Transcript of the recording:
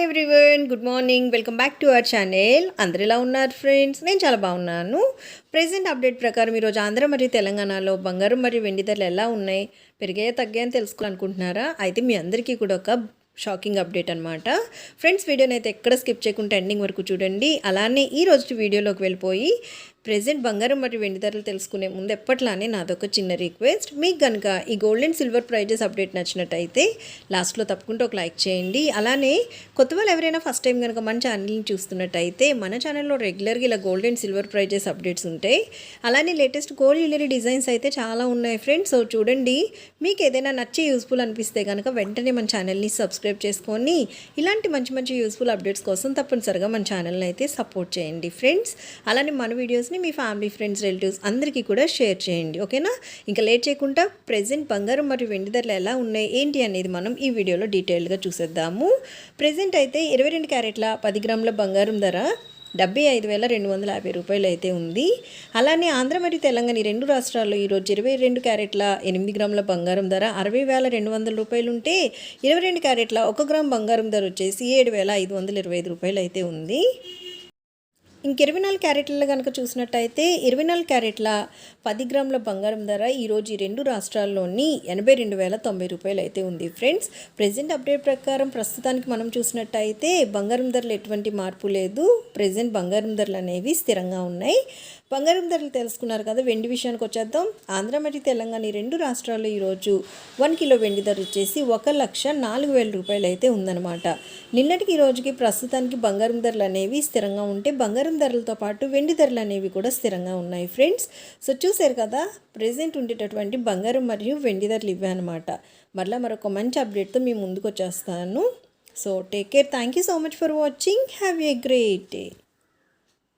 Hi everyone good morning welcome back to our channel అందరు ఎలా ఉన్నారు ఫ్రెండ్స్ నేను చాలా బాగున్నాను. ప్రెసెంట్ అప్డేట్ ప్రకారం ఈరోజు ఆంధ్ర మరియు తెలంగాణలో బంగారం మరియు వెండి ధరలు ఎలా ఉన్నాయి పెరిగాయో తగ్గాయని తెలుసుకోవాలనుకుంటున్నారా? అయితే మీ అందరికీ కూడా ఒక షాకింగ్ అప్డేట్ అనమాట ఫ్రెండ్స్ వీడియోని అయితే ఎక్కడ స్కిప్ చేయకుండా ఎండింగ్ వరకు చూడండి. అలానే ఈ రోజు వీడియోలోకి వెళ్ళిపోయి ప్రెసెంట్ బంగారం మరియు వెండి ధరలు తెలుసుకునే ముందు ఎప్పట్లానే నాదొక చిన్న రిక్వెస్ట్. మీకు కనుక ఈ gold and silver prizes update నచ్చినట్టయితే లాస్ట్లో తప్పకుండా ఒక లైక్ చేయండి. అలానే కొత్త వాళ్ళు ఎవరైనా ఫస్ట్ టైం కనుక మన ఛానల్ని చూస్తున్నట్టయితే మన ఛానల్లో రెగ్యులర్గా ఇలా gold and silver prizes updates ఉంటాయి అలానే లేటెస్ట్ గోల్డ్ జ్యువెలరీ డిజైన్స్ అయితే చాలా ఉన్నాయి ఫ్రెండ్స్ సో చూడండి మీకు ఏదైనా నచ్చి యూస్ఫుల్ అనిపిస్తే కనుక వెంటనే మన ఛానల్ని సబ్స్క్రైబ్ చేసుకొని ఇలాంటి మంచి మంచి యూస్ఫుల్ అప్డేట్స్ కోసం తప్పనిసరిగా మన ఛానల్ని అయితే సపోర్ట్ చేయండి ఫ్రెండ్స్ అలానే మన వీడియోస్ వీడియోస్ని మీ ఫ్యామిలీ ఫ్రెండ్స్ రిలేటివ్స్ అందరికీ కూడా షేర్ చేయండి. ఓకేనా ఇంకా లేట్ చేయకుండా ప్రెజెంట్ బంగారం మరియు వెండి ధరలు ఎలా ఉన్నాయి ఏంటి అనేది మనం ఈ వీడియోలో డీటెయిల్గా చూసేద్దాము. ప్రజెంట్ అయితే ఇరవై రెండు క్యారెట్ల పది గ్రాముల బంగారం ధర డెబ్బై ఐదు వేల రెండు వందల యాభై రూపాయలు అయితే ఉంది. అలానే ఆంధ్ర మరియు తెలంగాణ ఈ రెండు రాష్ట్రాల్లో ఈరోజు ఇరవై రెండు క్యారెట్ల ఎనిమిది గ్రాముల బంగారం ధర అరవై వేల రెండు వందల రూపాయలు ఉంటే ఇరవై రెండు క్యారెట్ల ఒక గ్రామ్ బంగారం ధర వచ్చేసి ఏడు వేల ఐదు వందల ఇరవై ఐదు రూపాయలు అయితే ఉంది. ఇంక ఇరవై నాలుగు క్యారెట్లలో కనుక చూసినట్టయితే ఇరవై నాలుగు క్యారెట్ల పది గ్రాముల బంగారం ధర ఈరోజు ఈ రెండు రాష్ట్రాల్లోని ఎనభై రెండు వేల తొంభై రూపాయలు అయితే ఉంది ఫ్రెండ్స్. ప్రజెంట్ అప్డేట్ ప్రకారం ప్రస్తుతానికి మనం చూసినట్టయితే బంగారం ధరలు ఎటువంటి మార్పు లేదు. ప్రజెంట్ బంగారం ధరలు అనేవి స్థిరంగా ఉన్నాయి. బంగారం ధరలు తెలుసుకున్నారు కదా వెండి విషయానికి వచ్చేద్దాం. ఆంధ్ర మరియు తెలంగాణ ఈ రెండు రాష్ట్రాల్లో ఈరోజు వన్ కిలో వెండి ధర వచ్చేసి ఒక లక్ష నాలుగు వేల రూపాయలు అయితే ఉందన్నమాట. నిన్నటికి ఈ రోజుకి ప్రస్తుతానికి బంగారం ధరలు అనేవి స్థిరంగా ఉంటే బంగారం ధరలతో పాటు వెండి ధరలు అనేవి కూడా స్థిరంగా ఉన్నాయి ఫ్రెండ్స్. సో చూసారు కదా ప్రజెంట్ ఉండేటటువంటి బంగారం మరియు వెండి ధరలు ఇవే అనమాట మరలా మరొక మంచి అప్డేట్తో మీ ముందుకు వచ్చేస్తాను. So take care thank you so much for watching have a great day